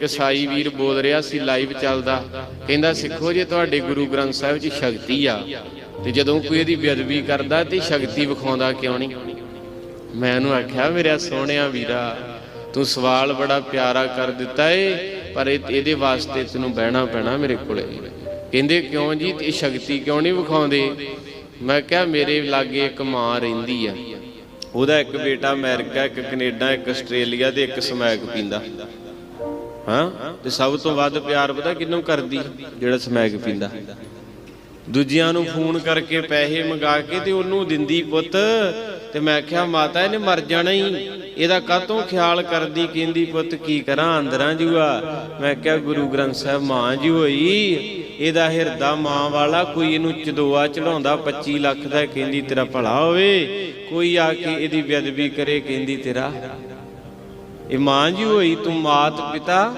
ਇੱਕ ਸਾਈ ਵੀਰ ਬੋਲ ਰਿਹਾ ਸੀ ਲਾਈਵ ਚੱਲਦਾ। ਕਹਿੰਦਾ, ਸਿੱਖੋ ਜੇ ਤੁਹਾਡੇ ਗੁਰੂ ਗ੍ਰੰਥ ਸਾਹਿਬ 'ਚ ਸ਼ਕਤੀ ਆ, ਤੇ ਜਦੋਂ ਕੋਈ ਇਹਦੀ ਬੇਅਦਬੀ ਕਰਦਾ ਤੇ ਸ਼ਕਤੀ ਵਿਖਾਉਂਦਾ ਕਿਉਂ ਨਹੀਂ? ਮੈਂ ਉਹਨੂੰ ਆਖਿਆ, ਮੇਰਾ ਸੋਹਣਿਆ ਵੀਰਾ, ਤੂੰ ਸਵਾਲ ਬੜਾ ਪਿਆਰਾ ਕਰ ਦਿੱਤਾ ਏ, ਪਰ ਇਹਦੇ ਵਾਸਤੇ ਤੈਨੂੰ ਬਹਿਣਾ ਪੈਣਾ ਮੇਰੇ ਕੋਲੇ। ਕਹਿੰਦੇ, ਕਿਉਂ ਜੀ ਇਹ ਸ਼ਕਤੀ ਕਿਉਂ ਨਹੀਂ ਵਿਖਾਉਂਦੇ? ਮੈਂ ਕਿਹਾ, ਮੇਰੇ ਲਾਗੇ ਇੱਕ ਮਾਂ ਰਹਿੰਦੀ ਆ। ਉਹਦਾ ਇੱਕ ਬੇਟਾ ਅਮਰੀਕਾ, ਇੱਕ ਕੈਨੇਡਾ, ਇੱਕ ਆਸਟ੍ਰੇਲੀਆ ਤੇ ਇੱਕ ਸਮੈਕ ਪੀਂਦਾ। ਹਾਂ? ਤੇ ਸਭ ਤੋਂ ਵੱਧ ਪਿਆਰ ਪਤਾ ਕਿਹਨੂੰ ਕਰਦੀ? ਜਿਹੜਾ ਸਮੈਗ ਪੀਂਦਾ। ਦੂਜਿਆਂ ਨੂੰ ਫੋਨ ਕਰਕੇ ਪੈਸੇ ਮੰਗਾ ਕੇ ਤੇ ਉਹਨੂੰ ਦਿੰਦੀ ਪੁੱਤ। ਤੇ ਮੈਂ ਕਿਹਾ, ਮਾਤਾ, ਇਹਨੇ ਮਰ ਜਾਣਾ ਹੀ ਇਹਦਾ ਕਾਤੋਂ ਖਿਆਲ ਕਰਦੀ? ਕਹਿੰਦੀ, ਪੁੱਤ, ਕੀ ਕਰਾਂ? ਅੰਦਰਾਂ ਜੂਆ। ਮੈਂ ਕਿਹਾ, ਗੁਰੂ ਗ੍ਰੰਥ ਸਾਹਿਬ, ਮਾਂ ਜੀ ਹੋਈ। ਇਹਦਾ ਹਿਰਦਾ ਮਾਂ ਵਾਲਾ, ਕੋਈ ਇਹਨੂੰ ਚਦੋਆ ਚੜਾਉਂਦਾ 25 ਲੱਖ ਦਾ, ਕਹਿੰਦੀ, ਤੇਰਾ ਭਲਾ ਹੋਵੇ। ਕੋਈ ਆ ਕੇ ਇਹਦੀ ਬੇਅਦਬੀ ਕਰੇ, ਕਹਿੰਦੀ, ਤੇਰਾ। ਇਹ ਮਾਂ ਜੀ ਹੋਈ, ਤੂੰ ਮਾਤ ਪਿਤਾ